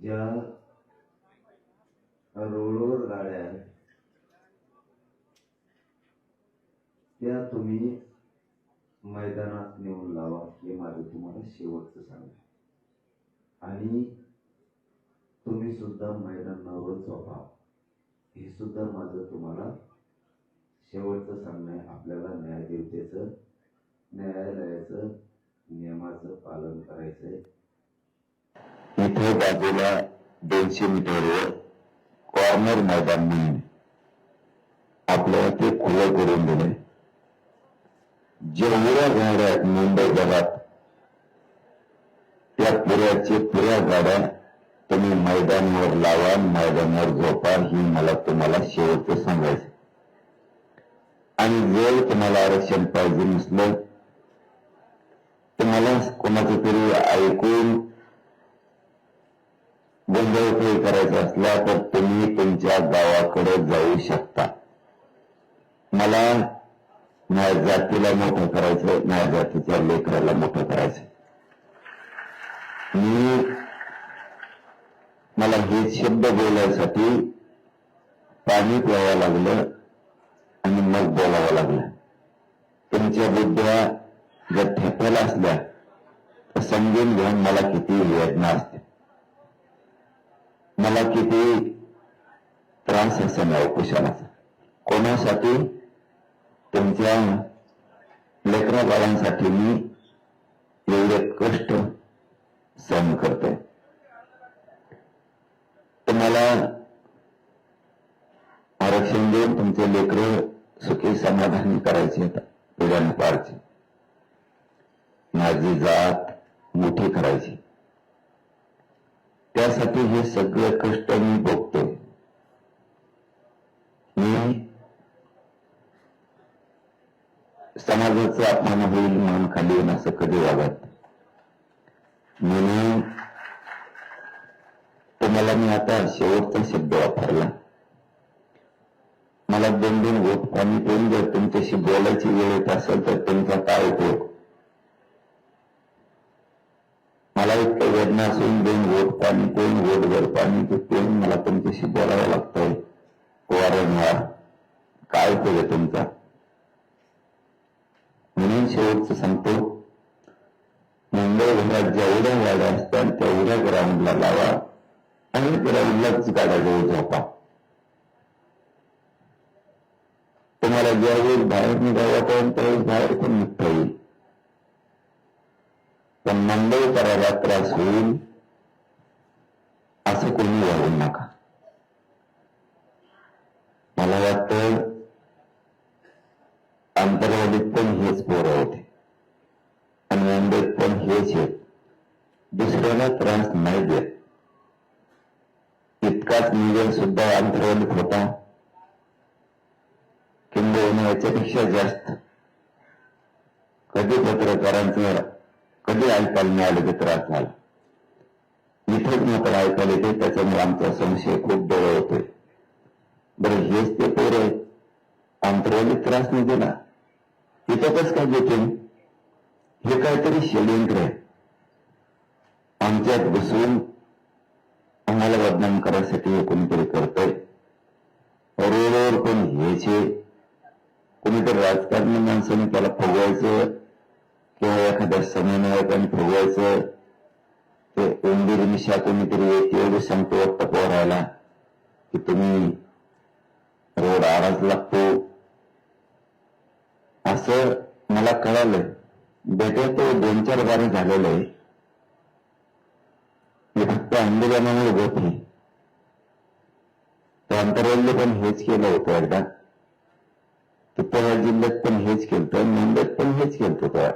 ज्या रोडवर गाड्या आहेत. त्या तुम्ही मैदानात नेऊन लावा हे माझं तुम्हाला शेवटचं सांगा आणि तुम्ही सुद्धा मैदानावरच झोपा. हे सुद्धा माझं तुम्हाला शेवटचं सांगणं आहे. आपल्याला न्यायदेवतेचं न्यायालयाचं नियमाचं पालन करायचंय. इथे बाजूला दोनशे मीटरवर कॉर्नर मैदान म्हणून आपल्याला ते खुलं करून दिले. जेवढ्या गाड्या आहेत मुंबई जगात त्या पुऱ्याचे पुऱ्या गाड्या तुम्ही मैदानावर लावा मैदानावर झोपा ही मला तुम्हाला शेवटचं सांगायचं. आणि जर तुम्हाला आरक्षण पाहिजे नसलं तुम्हाला कोणाचं तरी ऐकून गोंधळ करायचा असला तर तुम्ही तुमच्या गावाकडे जाऊ शकता. मला माझ्या जातीला मोठं करायचं माझ्या जातीच्या लेकराला मोठं करायचं मी मला हे शब्द बोलायसाठी पाणी प्यावं लागलं आणि मग बोलावं लागलं. तुमच्या बुद्ध्या जर ठेपायला असल्या तर समजून घेऊन मला किती मला किती त्रास असेल या उपोषणाचा? कोणासाठी? तुमच्या लेकरा बाळांसाठी मी एवढे कष्ट सहन करतोय. तुम्हाला आरक्षण देऊन तुमचे लेकर सुखी समाधानी करायचे पिढ्यानुपारचे माझी जात मोठी करायची. त्यासाठी हे सगळे कष्ट मी भोगतोय मी समाजाचा अपमान होईल मान खाली येईल असं कधी वागत म्हणून तुम्हाला मी आता शेवटचा शब्द वापरला. मला दोन दोन वोट पाणी देऊन जर तुमच्याशी बोलायची वेळ येत असेल तर तुमचा काय उपयोग इतकं वेदना असून दोन वोट पाणी कोण वोट वर पाणी ते कोण मला तुमच्याशी बोलावं लागतंय. वारंवार काय केलं तुमचा? म्हणून शेवटचं सांगतो. मुंबई घरात जेवढ्या गाड्या असतात तेवढ्या ग्राउंडला लावा. आणि ग्राउंडलाच गाड्या जवळ झोपा. तुम्हाला ज्यावेळेस बाहेर निघावं त्यावेळेस बाहेर पण निघता येईल? पण मुंबई कराला त्रास होईल असं कोणी वागू नका. मला वाटतं आंतरवादीत पण हेच पोरं होते. आणि मुंबईत पण हेच आहेत. दुसऱ्याला त्रास नाही देत. इतकाच निवेदन सुद्धा अंतर्वादित होता. किंबहुना याच्यापेक्षा जास्त कधी पत्रकारांचं कधी ऐकायला मिळालं की त्रास झाला. इथेच मात्र ऐकायला येते त्याच्यामुळे आमचा संशय खूप डोळे होतोय बरं हेच ते पोर आहेत. आंतरवाली त्रास म्हणजे नाही दिला इथं काय देतील हे काहीतरी षडयंत्र आहे. आमच्यात बसून आम्हाला बदनाम करायसाठी हे कोणीतरी करतंय. रोडवर पण हेचे कोणीतरी राजकारणी माणसाने त्याला फुगवायचं? किंवा एखाद्या समन्वयकाने फुगवायचं ते उंदीर मिशा कोणीतरी येते एवढं सांगतो वाटतं पोरायला की तुम्ही रोड आवाज लागतो. असं मला कळालं बेटे तो दोन चार बारे झालेलं आहे मी फक्त आंदोलनामुळे होत नाही तर अंतरवल्ली पण हेच केलं होतं एकदा. चित्तोडा जिल्ह्यात पण हेच केलं मुंबईत पण हेच केलं त्या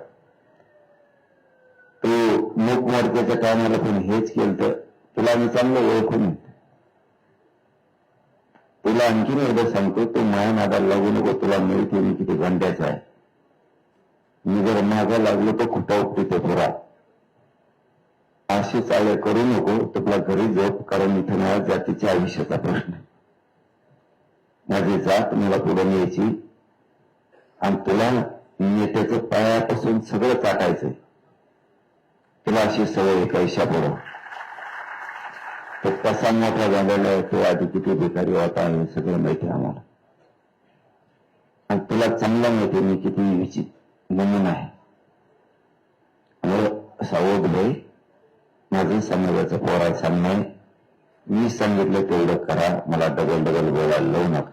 तो मूक मोर्चाच्या कामाला पण हेच केलं तुला मी चांगलं ओळखून तुला आणखीन एकदा सांगतो तू माया नादाला लागू नको तुला मिळते मी किती घंट्याचा आहे. मी जर मागा लागलो तर खुटा उपटी ते पुरा अशी चाळे करू नको तुला घरी झोप कारण इथं माझ्या जातीच्या आयुष्याचा प्रश्न आहे. माझी जात मला पुढे न्यायची आणि तुला नेत्याचं पायापासून सगळं चाटायचंय. तुला अशी सवय एका पुढं तो कसा मोठा झालेला आहे तो आधी किती भिकारी होता हे सगळं माहिती आम्हाला. आणि तुला चांगलं माहिती मी किती विचित नमून आहे. सावध भाई माझं समाजाचं पोरा सामने मी सांगितलं तेवढं करा मला डबल डबल बोलायला लावू नका.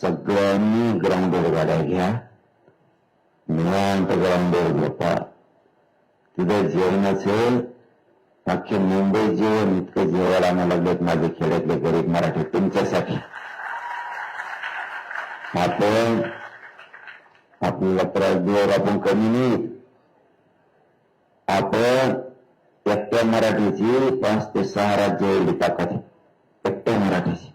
सगळ्यांनी ग्राउंडवर गाड्या घ्या. निवांत ग्राउंडवर झोपा. तिथं जेवण असेल अख्खे मुंबई जेवण इतकं जेवायला आणायला लागलेत माझे खेड्यातले गरीब मराठी तुमच्यासाठी. आपण आपल्याला त्रास देवर आपण कमी नाही. आपण एकट्या मराठीची पाच ते सहा राज्य एवढी ताकद आहे. एकट्या मराठीची.